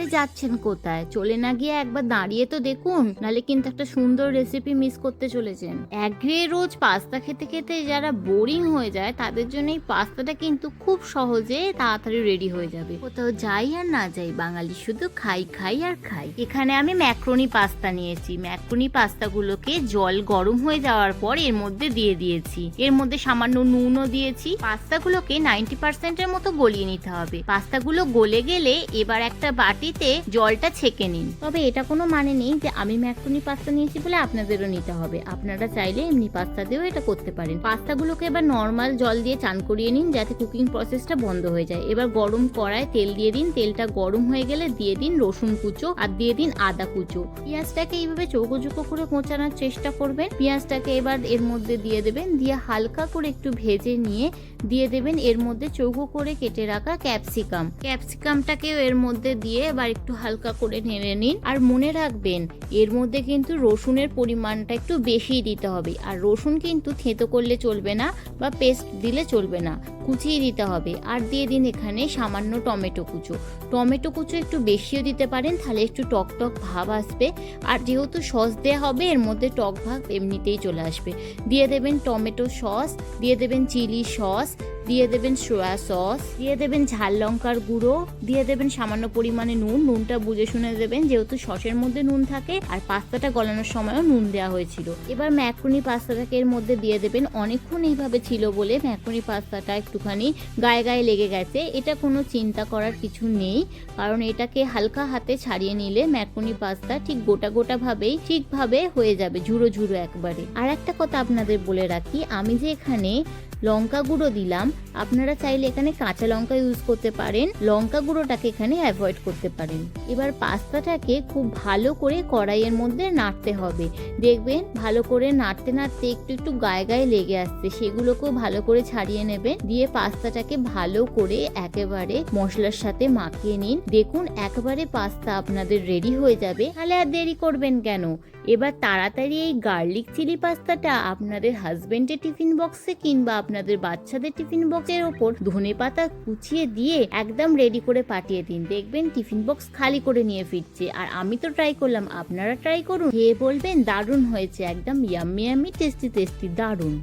আরে যাচ্ছেন, কোথায়? চলে না গিয়ে একবার দাঁড়িয়ে তো দেখুন নালে কিন্তু একটা সুন্দর রেসিপি মিস করতে চলেছেন। একঘেয়ে রোজ পাস্তা খেতে খেতে যারা বোরিং হয়ে যায়, তাদের জন্য এই পাস্তাটা কিন্তু খুব সহজে তাড়াতাড়ি রেডি হয়ে যাবে। কোথাও যাই আর না যাই, বাঙালি শুধু খাই খাই আর খাই। এখানে আমি ম্যাক্রোনি পাস্তা নিয়েছি। ম্যাক্রোনি পাস্তাগুলোকে জল গরম হয়ে যাওয়ার পর এর মধ্যে দিয়ে দিয়েছি। এর মধ্যে সামান্য নুনও দিয়েছি। পাস্তাগুলোকে নাইনটি পার্সেন্টের মতো গলিয়ে নিতে হবে। পাস্তাগুলো গলে গেলে এবার একটা বাটিতে জলটা ছেঁকে নিন। তবে এটা কোনো মানে নেই যে আমি ম্যাক্রোনি পাস্তা নিয়েছি বলে আপনাদেরও নিতে হবে। আপনারা চাইলে এমনি পাস্তা দিয়েও এটা করতে পারেন। পাস্তাগুলোকে এবার নর্মাল জল দিয়ে চান করিয়ে নিন যাতে কুকিং প্রসেসটা বন্ধ হয়ে যায়। এবার গরম কড়ায় তেল দিয়ে দিন। তেলটা গরম হয়ে গেলে দিয়ে দিন রসুন কুচো আর দিয়ে দিন আদা কুচো। পেঁয়াজটাকে এইভাবে চৌকো চৌকো করে কোচানোর চেষ্টা করবেন। পেঁয়াজটাকে এবার এর মধ্যে দিয়ে দেবেন। দিয়ে হালকা করে একটু ভেজে নিয়ে দিয়ে দেবেন। এর মধ্যে চৌকো করে কেটে রাখা ক্যাপসিকাম। ক্যাপসিকামটাকেও এর মধ্যে দিয়ে এবার একটু হালকা করে নেড়ে নিন। আর মনে রাখবেন, এর মধ্যে কিন্তু রসুনের পরিমাণটা একটু বেশি দিতে হবে। আর রসুন কিন্তু থেতো করলে চলবে না বা পেস্ট দিলে চলবে না, কুচিয়ে দিতে হবে। আর দিয়ে দিন এখানে সামান্য টমেটো কুচো। টমেটো কুচো একটু বেশিও দিতে পারেন, তাহলে একটু টক টক ভাব আসবে। আর যেহেতু সস দেওয়া হবে, এর মধ্যে টক ভাব এমনিতেই চলে আসবে। দিয়ে দেবেন টমেটো সস, দিয়ে দেবেন চিলি সস দিয়ে দেবেন সোয়া সস দিয়ে দেবেন ঝাল লঙ্কার গুঁড়ো, দিয়ে দেবেন সামান্য পরিমাণে নুন, নুনটা বুঝে শুনে দেবেন যেহেতু সসের মধ্যে নুন থাকে আর পাস্তাটা গলানোর সময়ও নুন দেওয়া হয়েছিল। এবার ম্যাক্রোনি পাস্তাটাকে এর মধ্যে দিয়ে দেবেন অনেকক্ষণ এইভাবে ছিল বলে ম্যাক্রোনি পাস্তাটা একটুখানি গায়ে গায়ে লেগে গেছে। এটা কোনো চিন্তা করার কিছু নেই, কারণ এটাকে হালকা হাতে ছাড়িয়ে নিলে ম্যাক্রোনি পাস্তা ঠিক গোটা গোটা ভাবেই ঠিকভাবে হয়ে যাবে ঝুড়ো ঝুড়ো একবারে। আর একটা কথা আপনাদের বলে রাখি, আমি যে এখানে লঙ্কা গুঁড়ো দিলাম। আপনারা চাইলে এখানে কাঁচা লঙ্কা ইউজ করতে পারেন। লঙ্কা গুঁড়োটাকে এখানে অ্যাভয়েড করতে পারেন। এবার পাস্তাটাকে খুব ভালো করে কড়াইয়ের মধ্যে নাড়তে হবে। দেখবেন ভালো করে নাড়তে নাড়তে একটু একটু গায়ে গায়ে লেগে আসছে। সেগুলোকেও ভালো করে ছাড়িয়ে নেবেন। দিয়ে পাস্তাটাকে ভালো করে একেবারে মশলার সাথে মাখিয়ে নিন। দেখুন একেবারে পাস্তা আপনাদের রেডি হয়ে যাবে। তাহলে আর দেরি করবেন কেন? এবার তাড়াতাড়ি এই গার্লিক চিলি পাস্তাটা আপনাদের হাজবেন্ডের টিফিন বক্সে কিংবা আপনাদের বাচ্চাদের টিফিন বক্সের ওপর ধনে পাতা কুচিয়ে দিয়ে একদম রেডি করে পাঠিয়ে দিন। দেখবেন টিফিন বক্স খালি করে নিয়ে ফিরছে। আর আমি তো ট্রাই করলাম, আপনারা ট্রাই করুন। খেয়ে বলবেন, দারুণ হয়েছে। একদম ইয়াম্মি টেস্টি টেস্টি দারুণ।